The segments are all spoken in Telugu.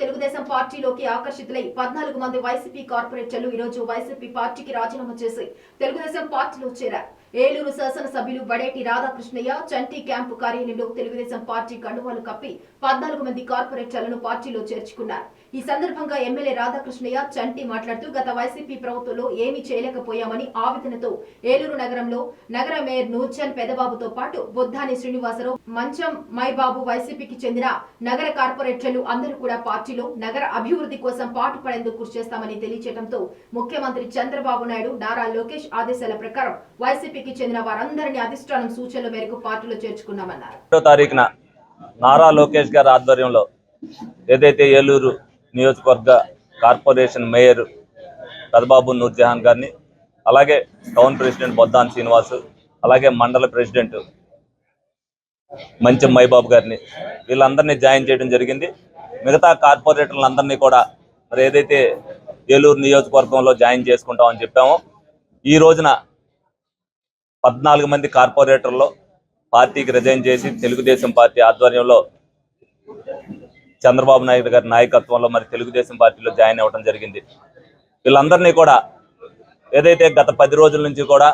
తెలుగుదేశం పార్టీలోకి ఆకర్షితులై పద్నాలుగు మంది వైసీపీ కార్పొరేటర్లు ఈ రోజు వైసీపీ పార్టీకి రాజీనామా చేసి తెలుగుదేశం పార్టీలో చేరారు. ఏలూరు శాసనసభ్యులు బడేటి రాధాకృష్ణయ్య చంటి క్యాంపు కార్యాలయంలో తెలుగుదేశం పార్టీ కండువాలు కప్పి పద్నాలుగు మంది కార్పొరేటర్లను పార్టీలో చేర్చుకున్నారు. ఈ సందర్భంగా ఎమ్మెల్యే రాధాకృష్ణయ్య చంటి మాట్లాడుతూ గత వైసీపీ ప్రభుత్వంలో ఏమీ చేయలేకపోయామని ఆవేదనతో ఏలూరు నగరంలో నగర మేయర్ నూర్చన్ పెదబాబుతో పాటు బొద్దాని శ్రీనివాసరావు మంచం మైబాబు వైసీపీకి చెందిన నగర కార్పొరేటర్లు అందరూ కూడా పార్టీలో నగర అభివృద్ధి కోసం పాటుపడేందుకు కృషి చేస్తామని తెలియజేయడంతో ముఖ్యమంత్రి చంద్రబాబు నాయుడు నారా లోకేష్ ఆదేశాల ప్రకారం వైసీపీ వైసీపీకి చెందిన వారందరినీ అధిష్టానం సూచనల మేరకు పార్టీలో చేర్చుకున్నామన్నారు. తారీఖున నారా లోకేష్ గారి ఆధ్వర్యంలో ఏదైతే ఏలూరు నియోజకవర్గ కార్పొరేషన్ మేయర్ పెదబాబు నూర్జహాన్ గారిని అలాగే టౌన్ ప్రెసిడెంట్ బొద్దాన్ శ్రీనివాసు అలాగే మండల ప్రెసిడెంట్ మంచం మైబాబు గారిని వీళ్ళందరినీ జాయిన్ చేయడం జరిగింది. మిగతా కార్పొరేటర్లందరినీ కూడా మరి ఏదైతే ఏలూరు నియోజకవర్గంలో జాయిన్ చేసుకుంటామని చెప్పామో ఈ రోజున పద్నాలుగు మంది కార్పొరేటర్లో పార్టీకి రిజైన్ చేసి తెలుగుదేశం పార్టీ ఆధ్వర్యంలో చంద్రబాబు నాయుడు గారి నాయకత్వంలో మరి తెలుగుదేశం పార్టీలో జాయిన్ అవ్వడం జరిగింది. వీళ్ళందరినీ కూడా ఏదైతే గత పది రోజుల నుంచి కూడా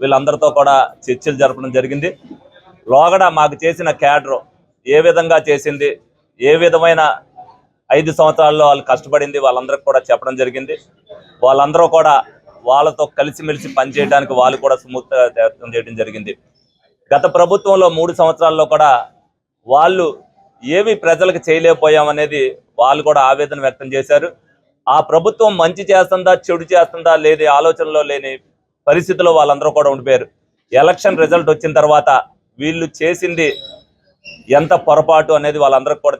వీళ్ళందరితో కూడా చర్చలు జరపడం జరిగింది. లోగడ మాకు చేసిన క్యాడర్ ఏ విధంగా చేసింది ఏ విధమైన ఐదు సంవత్సరాల్లో వాళ్ళు కష్టపడింది వాళ్ళందరికీ కూడా చెప్పడం జరిగింది. వాళ్ళందరూ కూడా వాళ్ళతో కలిసిమెలిసి పనిచేయడానికి వాళ్ళు కూడా సుముక్త చేయడం జరిగింది. గత ప్రభుత్వంలో మూడు సంవత్సరాల్లో కూడా వాళ్ళు ఏవి ప్రజలకు చేయలేకపోయామనేది వాళ్ళు కూడా ఆవేదన వ్యక్తం చేశారు. ఆ ప్రభుత్వం మంచి చేస్తుందా చెడు చేస్తుందా లేని ఆలోచనలో లేని పరిస్థితిలో వాళ్ళందరూ కూడా ఉండిపోయారు. ఎలక్షన్ రిజల్ట్ వచ్చిన తర్వాత వీళ్ళు చేసింది ఎంత పొరపాటు అనేది వాళ్ళందరికీ కూడా